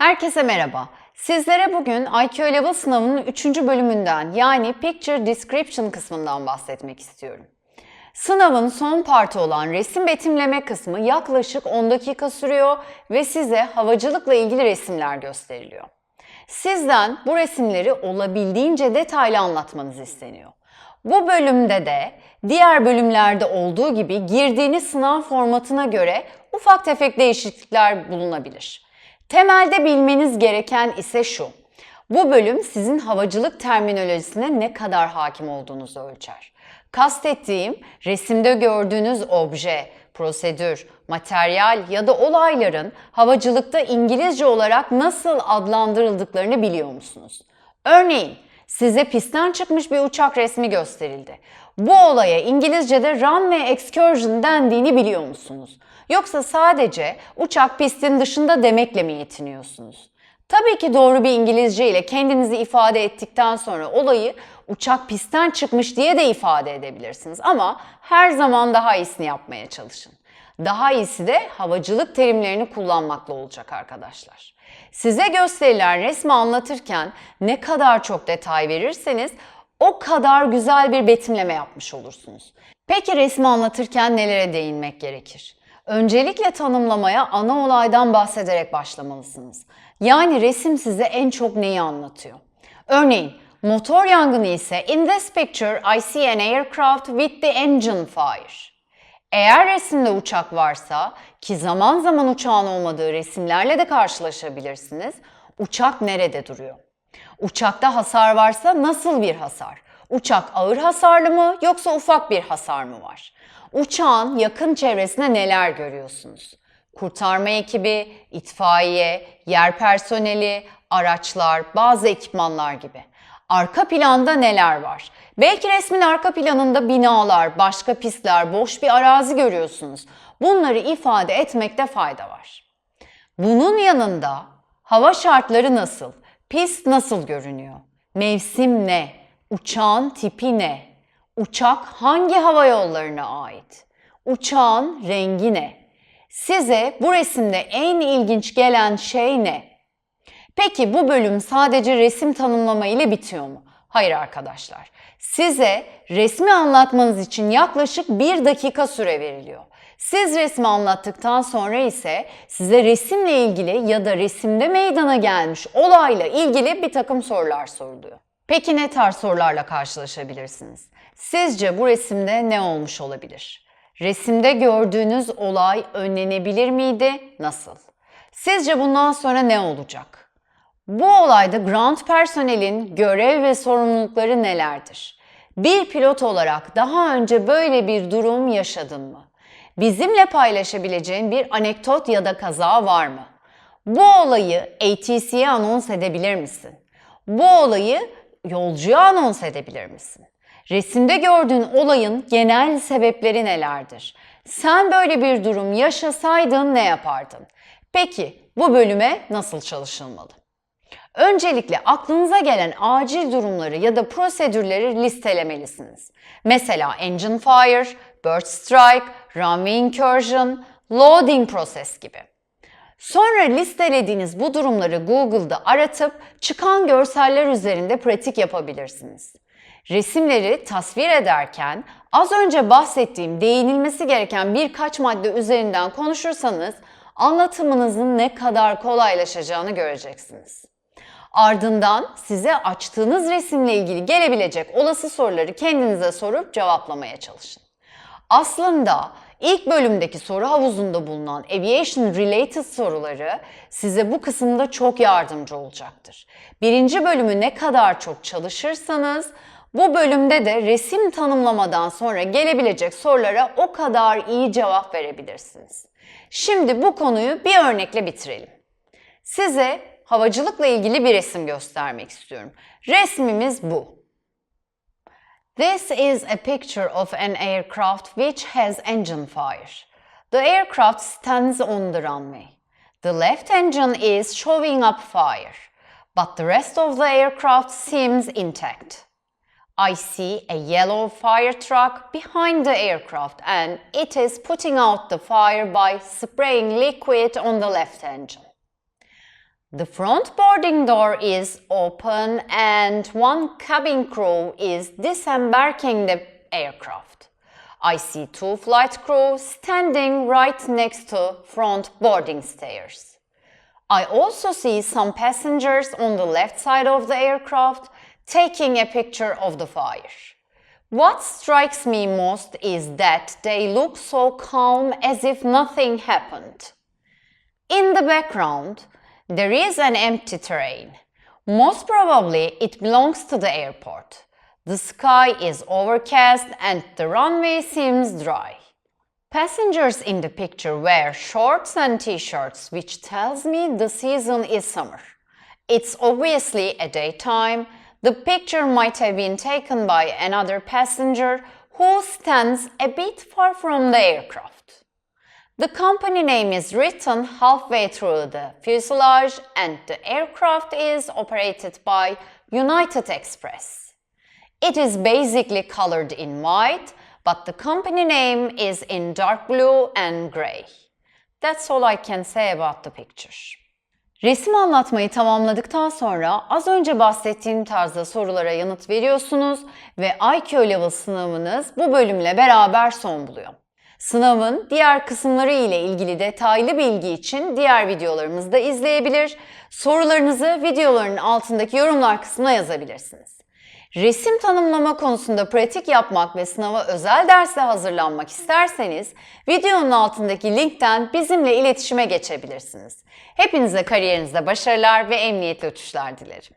Herkese merhaba. Sizlere bugün IQ Level sınavının 3. bölümünden yani Picture Description kısmından bahsetmek istiyorum. Sınavın son partı olan resim betimleme kısmı yaklaşık 10 dakika sürüyor ve size havacılıkla ilgili resimler gösteriliyor. Sizden bu resimleri olabildiğince detaylı anlatmanız isteniyor. Bu bölümde de diğer bölümlerde olduğu gibi girdiğiniz sınav formatına göre ufak tefek değişiklikler bulunabilir. Temelde bilmeniz gereken ise şu. Bu bölüm sizin havacılık terminolojisine ne kadar hakim olduğunuzu ölçer. Kastettiğim resimde gördüğünüz obje, prosedür, materyal ya da olayların havacılıkta İngilizce olarak nasıl adlandırıldıklarını biliyor musunuz? Örneğin size pistten çıkmış bir uçak resmi gösterildi. Bu olaya İngilizce'de runway excursion dendiğini biliyor musunuz? Yoksa sadece uçak pistin dışında demekle mi yetiniyorsunuz? Tabii ki doğru bir İngilizce ile kendinizi ifade ettikten sonra olayı uçak pistten çıkmış diye de ifade edebilirsiniz. Ama her zaman daha iyisini yapmaya çalışın. Daha iyisi de havacılık terimlerini kullanmakla olacak arkadaşlar. Size gösterilen resmi anlatırken ne kadar çok detay verirseniz o kadar güzel bir betimleme yapmış olursunuz. Peki resmi anlatırken nelere değinmek gerekir? Öncelikle tanımlamaya ana olaydan bahsederek başlamalısınız. Yani resim size en çok neyi anlatıyor? Örneğin motor yangını ise in this picture I see an aircraft with the engine fire. Eğer resimde uçak varsa ki zaman zaman uçağın olmadığı resimlerle de karşılaşabilirsiniz. Uçak nerede duruyor? Uçakta hasar varsa nasıl bir hasar? Uçak ağır hasarlı mı yoksa ufak bir hasar mı var? Uçağın yakın çevresinde neler görüyorsunuz? Kurtarma ekibi, itfaiye, yer personeli, araçlar, bazı ekipmanlar gibi. Arka planda neler var? Belki resmin arka planında binalar, başka pistler, boş bir arazi görüyorsunuz. Bunları ifade etmekte fayda var. Bunun yanında hava şartları nasıl? Pist nasıl görünüyor? Mevsim ne? Uçağın tipi ne? Uçak hangi hava yollarına ait? Uçağın rengi ne? Size bu resimde en ilginç gelen şey ne? Peki bu bölüm sadece resim tanımlama ile bitiyor mu? Hayır arkadaşlar. Size resmi anlatmanız için yaklaşık bir dakika süre veriliyor. Siz resmi anlattıktan sonra ise size resimle ilgili ya da resimde meydana gelmiş olayla ilgili bir takım sorular soruluyor. Peki ne tarz sorularla karşılaşabilirsiniz? Sizce bu resimde ne olmuş olabilir? Resimde gördüğünüz olay önlenebilir miydi? Nasıl? Sizce bundan sonra ne olacak? Bu olayda ground personelin görev ve sorumlulukları nelerdir? Bir pilot olarak daha önce böyle bir durum yaşadın mı? Bizimle paylaşabileceğin bir anekdot ya da kaza var mı? Bu olayı ATC'ye anons edebilir misin? Bu olayı yolcuya anons edebilir misin? Resimde gördüğün olayın genel sebepleri nelerdir? Sen böyle bir durum yaşasaydın ne yapardın? Peki bu bölüme nasıl çalışılmalı? Öncelikle aklınıza gelen acil durumları ya da prosedürleri listelemelisiniz. Mesela engine fire, bird strike, runway incursion, loading process gibi. Sonra listelediğiniz bu durumları Google'da aratıp çıkan görseller üzerinde pratik yapabilirsiniz. Resimleri tasvir ederken az önce bahsettiğim değinilmesi gereken birkaç madde üzerinden konuşursanız anlatımınızın ne kadar kolaylaşacağını göreceksiniz. Ardından size açtığınız resimle ilgili gelebilecek olası soruları kendinize sorup cevaplamaya çalışın. Aslında ilk bölümdeki soru havuzunda bulunan aviation related soruları size bu kısımda çok yardımcı olacaktır. Birinci bölümü ne kadar çok çalışırsanız bu bölümde de resim tanımlamadan sonra gelebilecek sorulara o kadar iyi cevap verebilirsiniz. Şimdi bu konuyu bir örnekle bitirelim. Size havacılıkla ilgili bir resim göstermek istiyorum. Resmimiz bu. This is a picture of an aircraft which has engine fire. The aircraft stands on the runway. The left engine is showing up fire, but the rest of the aircraft seems intact. I see a yellow fire truck behind the aircraft and it is putting out the fire by spraying liquid on the left engine. The front boarding door is open and one cabin crew is disembarking the aircraft. I see two flight crew standing right next to front boarding stairs. I also see some passengers on the left side of the aircraft taking a picture of the fire. What strikes me most is that they look so calm as if nothing happened. In the background, there is an empty terrain. Most probably it belongs to the airport. The sky is overcast and the runway seems dry. Passengers in the picture wear shorts and t-shirts, which tells me the season is summer. It's obviously a daytime. The picture might have been taken by another passenger who stands a bit far from the aircraft. The company name is written halfway through the fuselage and the aircraft is operated by United Express. It is basically colored in white, but the company name is in dark blue and gray. That's all I can say about the picture. Resim anlatmayı tamamladıktan sonra az önce bahsettiğim tarzda sorulara yanıt veriyorsunuz ve IQ Level sınavınız bu bölümle beraber son buluyor. Sınavın diğer kısımları ile ilgili detaylı bilgi için diğer videolarımızı da izleyebilir, sorularınızı videoların altındaki yorumlar kısmına yazabilirsiniz. Resim tanımlama konusunda pratik yapmak ve sınava özel derse hazırlanmak isterseniz videonun altındaki linkten bizimle iletişime geçebilirsiniz. Hepinize kariyerinizde başarılar ve emniyetli uçuşlar dilerim.